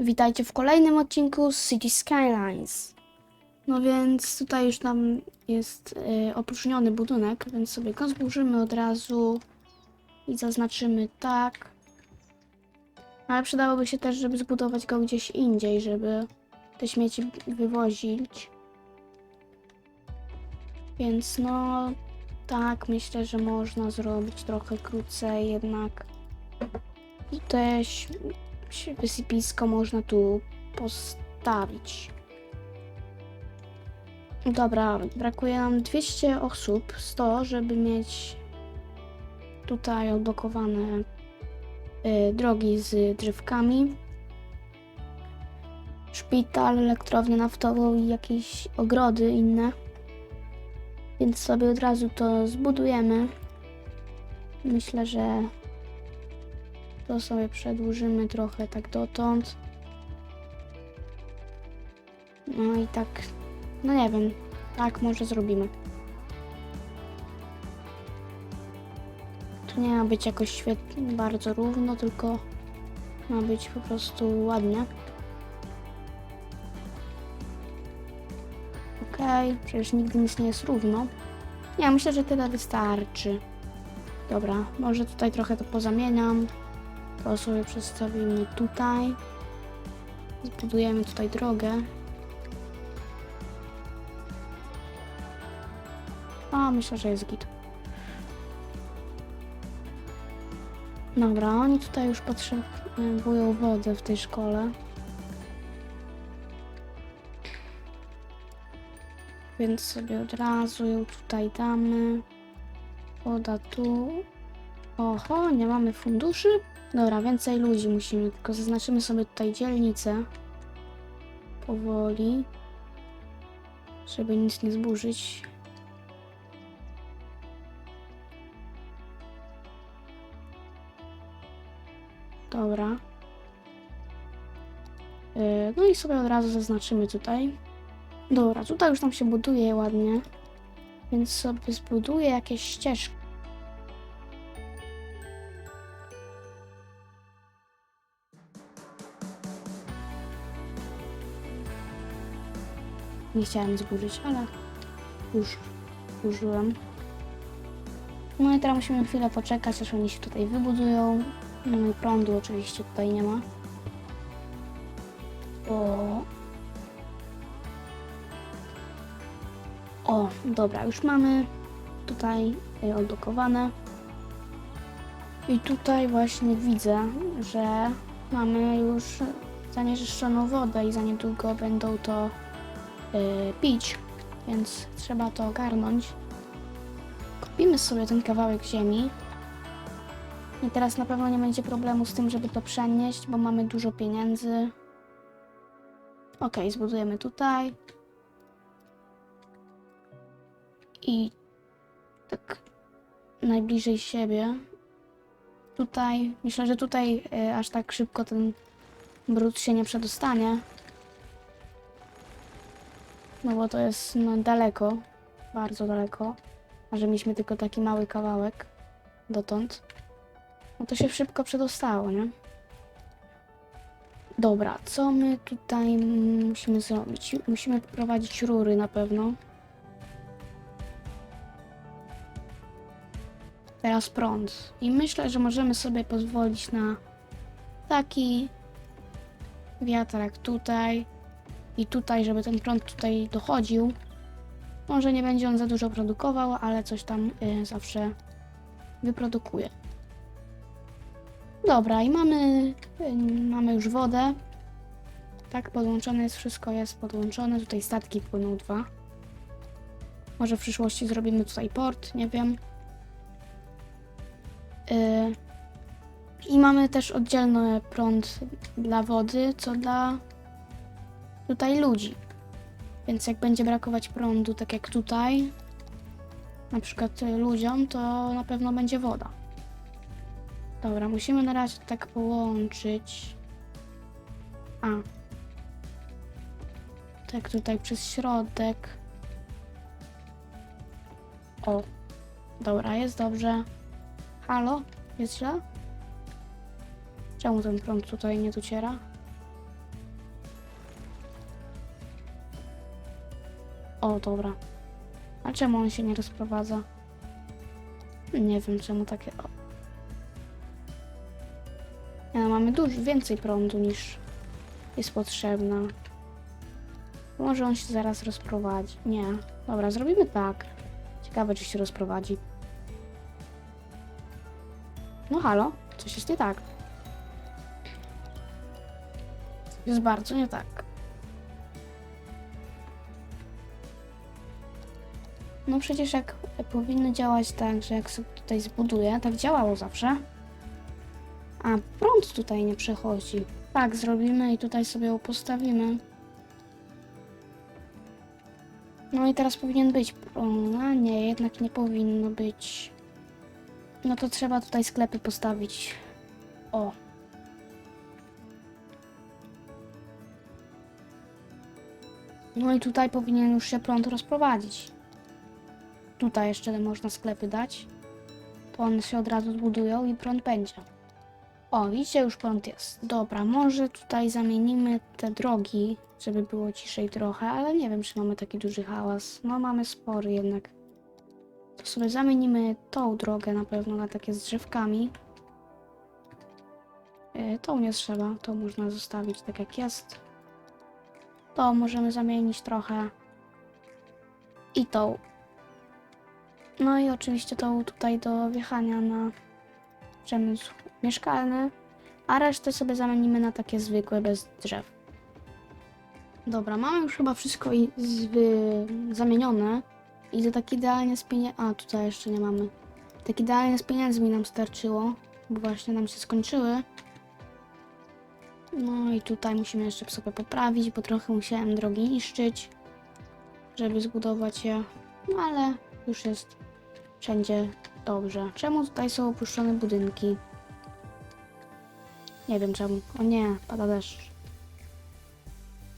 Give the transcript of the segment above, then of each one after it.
Witajcie w kolejnym odcinku z City Skylines. No więc tutaj już nam jest y, opróżniony budynek, więc sobie go zburzymy od razu i zaznaczymy tak. Ale przydałoby się też, żeby zbudować go gdzieś indziej, żeby te śmieci wywozić. Więc no tak, myślę, że można zrobić trochę krócej, jednak i też wysypisko można tu postawić. Dobra, brakuje nam 200 osób, 100, żeby mieć tutaj odblokowane y, drogi z drzewkami. Szpital, elektrownię naftową i jakieś ogrody inne. Więc sobie od razu to zbudujemy. Myślę, że to sobie przedłużymy trochę tak dotąd. No i tak, no nie wiem, tak może zrobimy. Tu nie ma być jakoś świetnie, bardzo równo, tylko ma być po prostu ładnie. Okej, przecież nigdy nic nie jest równo. Ja myślę, że tyle wystarczy. Dobra, może tutaj trochę to pozamieniam. To sobie przestawimy tutaj. Zbudujemy tutaj drogę. A, myślę, że jest git. Dobra, oni tutaj już potrzebują wody w tej szkole. Więc sobie od razu ją tutaj damy. Woda tu. Oho, nie mamy funduszy? Dobra, więcej ludzi musimy, tylko zaznaczymy sobie tutaj dzielnicę. Powoli. Żeby nic nie zburzyć. Dobra. Yy, No i sobie od razu zaznaczymy tutaj. Dobra, tutaj już nam się buduje ładnie. Więc sobie zbuduję jakieś ścieżki. Nie chciałem zburzyć, ale już użyłem. No i teraz musimy chwilę poczekać, aż oni się tutaj wybudują. No prądu oczywiście tutaj nie ma. O. O, dobra, już mamy tutaj y, odblokowane. I tutaj właśnie widzę, że mamy już zanieczyszczoną wodę i za niedługo będą to pić, więc trzeba to ogarnąć. Kupimy sobie ten kawałek ziemi. I teraz na pewno nie będzie problemu z tym, żeby to przenieść, bo mamy dużo pieniędzy. Ok, zbudujemy tutaj. I tak najbliżej siebie. Tutaj, myślę, że tutaj y, aż tak szybko ten brud się nie przedostanie. No bo to jest no, daleko, bardzo daleko. A że mieliśmy tylko taki mały kawałek dotąd. No to się szybko przedostało, nie? Dobra, co my tutaj musimy zrobić? Musimy poprowadzić rury na pewno. Teraz prąd. I myślę, że możemy sobie pozwolić na taki wiatrak tutaj i tutaj, żeby ten prąd tutaj dochodził. Może nie będzie on za dużo produkował, ale coś tam y, zawsze wyprodukuje. Dobra, i mamy, y, mamy już wodę. Tak, podłączone jest wszystko, jest podłączone. Tutaj statki płyną dwa. Może w przyszłości zrobimy tutaj port, nie wiem. Y, I mamy też oddzielny prąd dla wody, co dla tutaj ludzi. Więc jak będzie brakować prądu, tak jak tutaj, na przykład y, ludziom, to na pewno będzie woda. Dobra, musimy na razie tak połączyć. A. Tak tutaj przez środek. O. Dobra, jest dobrze. Halo? Jest źle? Czemu ten prąd tutaj nie dociera? O, dobra. A czemu on się nie rozprowadza? Nie wiem, czemu takie... O. Ja, mamy dużo więcej prądu niż jest potrzebna. Może on się zaraz rozprowadzi. Nie. Dobra, zrobimy tak. Ciekawe, czy się rozprowadzi. No halo, coś jest nie tak. Jest bardzo nie tak. No przecież jak powinno działać tak, że jak sobie tutaj zbuduję, tak działało zawsze. A prąd tutaj nie przechodzi. Tak, zrobimy i tutaj sobie ją postawimy. No i teraz powinien być prąd. A nie, jednak nie powinno być. No to trzeba tutaj sklepy postawić. O. No i tutaj powinien już się prąd rozprowadzić. Tutaj jeszcze można sklepy dać. To one się od razu zbudują i prąd będzie. O, widzicie, już prąd jest. Dobra, może tutaj zamienimy te drogi, żeby było ciszej trochę, ale nie wiem, czy mamy taki duży hałas. No, mamy spory jednak. To sobie zamienimy tą drogę na pewno na takie z drzewkami. Yy, tą nie trzeba, to można zostawić tak jak jest. To możemy zamienić trochę. I tą. No i oczywiście tą tutaj do wjechania na przemysł mieszkalny, a resztę sobie zamienimy na takie zwykłe, bez drzew. Dobra, mamy już chyba wszystko i zamienione. I to tak idealnie z pieniędzmi... A, tutaj jeszcze nie mamy. Tak idealnie z pieniędzmi nam starczyło, bo właśnie nam się skończyły. No i tutaj musimy jeszcze sobie poprawić, bo trochę musiałem drogi niszczyć, żeby zbudować je. No ale już jest wszędzie dobrze. Czemu tutaj są opuszczone budynki? Nie wiem czemu. O nie, pada deszcz.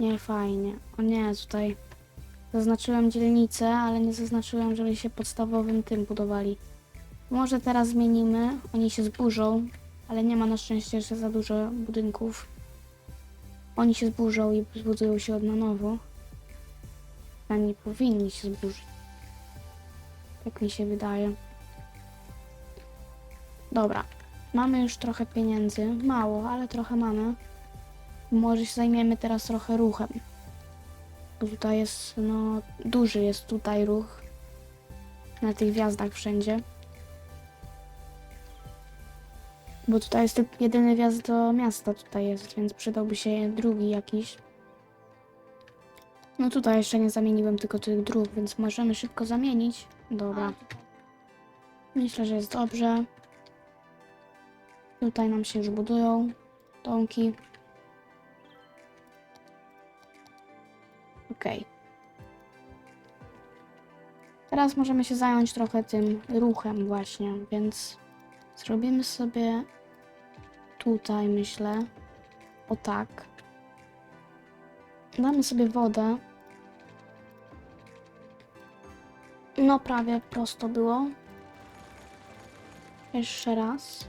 Nie, fajnie. O nie, tutaj zaznaczyłem dzielnicę, ale nie zaznaczyłem, żeby się podstawowym tym budowali. Może teraz zmienimy. Oni się zburzą, ale nie ma na szczęście jeszcze za dużo budynków. Oni się zburzą i zbudują się od na nowo. A nie powinni się zburzyć. Tak mi się wydaje. Dobra. Mamy już trochę pieniędzy. Mało, ale trochę mamy. Może się zajmiemy teraz trochę ruchem. Bo tutaj jest, no, duży jest tutaj ruch. Na tych gwiazdach wszędzie. Bo tutaj jest jedyny wjazd do miasta tutaj jest, więc przydałby się drugi jakiś. No tutaj jeszcze nie zamieniłem tylko tych dróg, więc możemy szybko zamienić. Dobra. Myślę, że jest dobrze. Tutaj nam się już budują domki. Okej. Teraz możemy się zająć trochę tym ruchem właśnie, więc zrobimy sobie tutaj, myślę, o tak. Damy sobie wodę. No prawie prosto było. Jeszcze raz.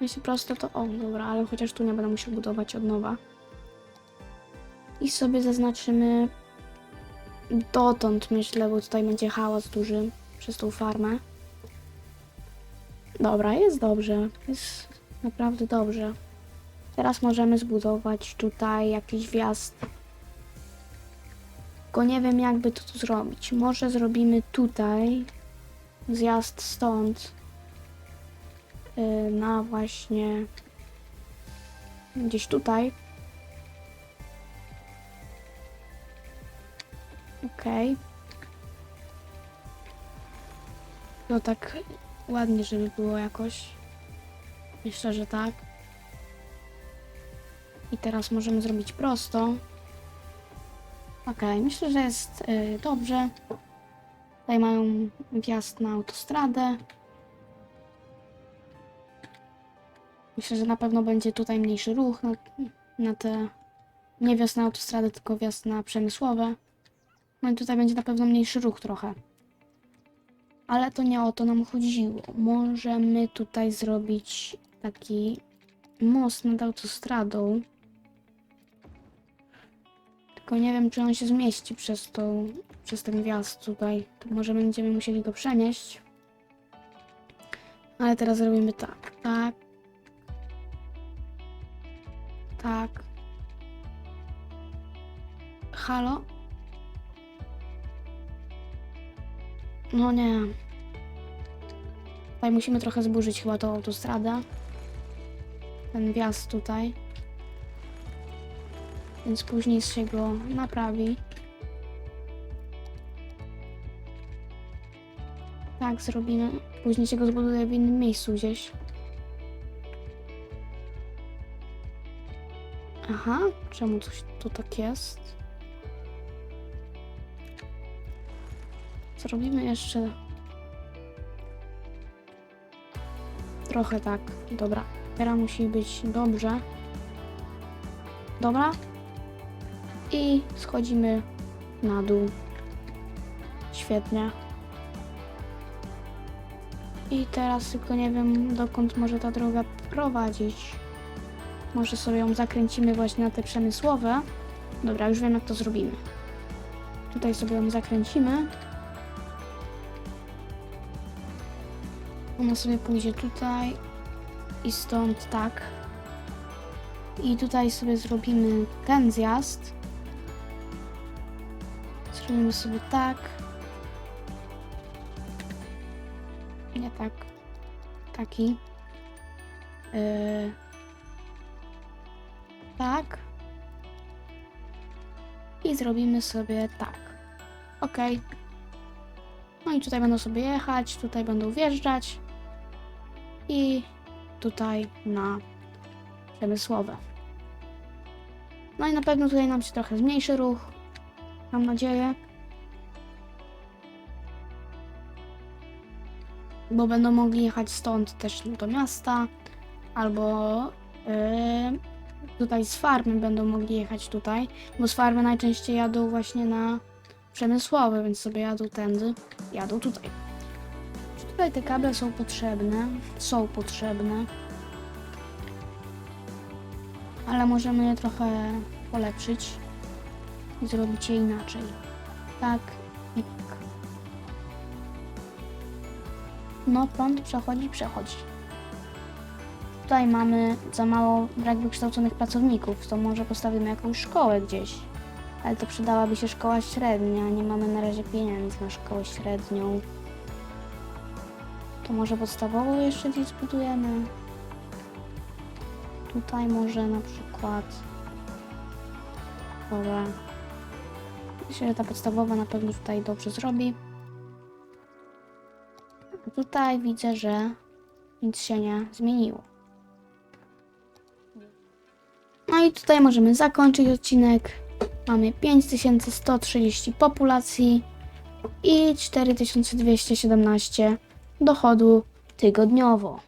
Jeśli prosto, to o, dobra, ale chociaż tu nie będę musiał budować od nowa. I sobie zaznaczymy dotąd, myślę, bo tutaj będzie hałas duży przez tą farmę. Dobra, jest dobrze. Jest naprawdę dobrze. Teraz możemy zbudować tutaj jakiś wjazd. Tylko nie wiem, jakby to tu zrobić. Może zrobimy tutaj zjazd stąd y, na właśnie gdzieś tutaj. Okej. No tak ładnie, żeby było jakoś. Myślę, że tak. I teraz możemy zrobić prosto. Okej, myślę, że jest y, dobrze. Tutaj mają wjazd na autostradę. Myślę, że na pewno będzie tutaj mniejszy ruch na, na te. Nie wjazd na autostradę, tylko wjazd na przemysłowe. No i tutaj będzie na pewno mniejszy ruch trochę. Ale to nie o to nam chodziło. Możemy tutaj zrobić taki most nad autostradą. Tylko nie wiem, czy on się zmieści przez tą, przez ten wjazd tutaj. To może będziemy musieli go przenieść. Ale teraz zrobimy tak, tak. Tak. Halo? No nie. Tutaj musimy trochę zburzyć chyba tą autostradę. Ten wjazd tutaj. Więc później się go naprawi. Tak, zrobimy. Później się go zbuduje w innym miejscu gdzieś. Aha, czemu coś tu tak jest? Zrobimy jeszcze trochę tak. Dobra, teraz musi być dobrze. Dobra. I schodzimy na dół. Świetnie. I teraz tylko nie wiem dokąd może ta droga prowadzić. Może sobie ją zakręcimy właśnie na te przemysłowe. Dobra, już wiem jak to zrobimy. Tutaj sobie ją zakręcimy. Ona sobie pójdzie tutaj i stąd tak. I tutaj sobie zrobimy ten zjazd. Zrobimy sobie tak. Nie tak. Taki. Yy. Tak. I zrobimy sobie tak. Ok. No i tutaj będą sobie jechać, tutaj będą wjeżdżać. I tutaj na przemysłowe. No i na pewno tutaj nam się trochę zmniejszy ruch. Mam nadzieję. Bo będą mogli jechać stąd też do miasta. Albo yy, tutaj z farmy będą mogli jechać tutaj. Bo z farmy najczęściej jadą właśnie na przemysłowe, więc sobie jadą tędy. Jadą tutaj. Tutaj te kable są potrzebne? Są potrzebne ale możemy je trochę polepszyć i zrobić je inaczej. Tak i tak. No, prąd przechodzi, przechodzi. Tutaj mamy za mało brak wykształconych pracowników, to może postawimy jakąś szkołę gdzieś. Ale to przydałaby się szkoła średnia, nie mamy na razie pieniędzy na szkołę średnią. To może podstawową jeszcze gdzieś zbudujemy. Tutaj może na przykład. Dobra. Myślę, że ta podstawowa na pewno tutaj dobrze zrobi. Tutaj widzę, że nic się nie zmieniło. No i tutaj możemy zakończyć odcinek. Mamy 5130 populacji i 4217 dochodu tygodniowo.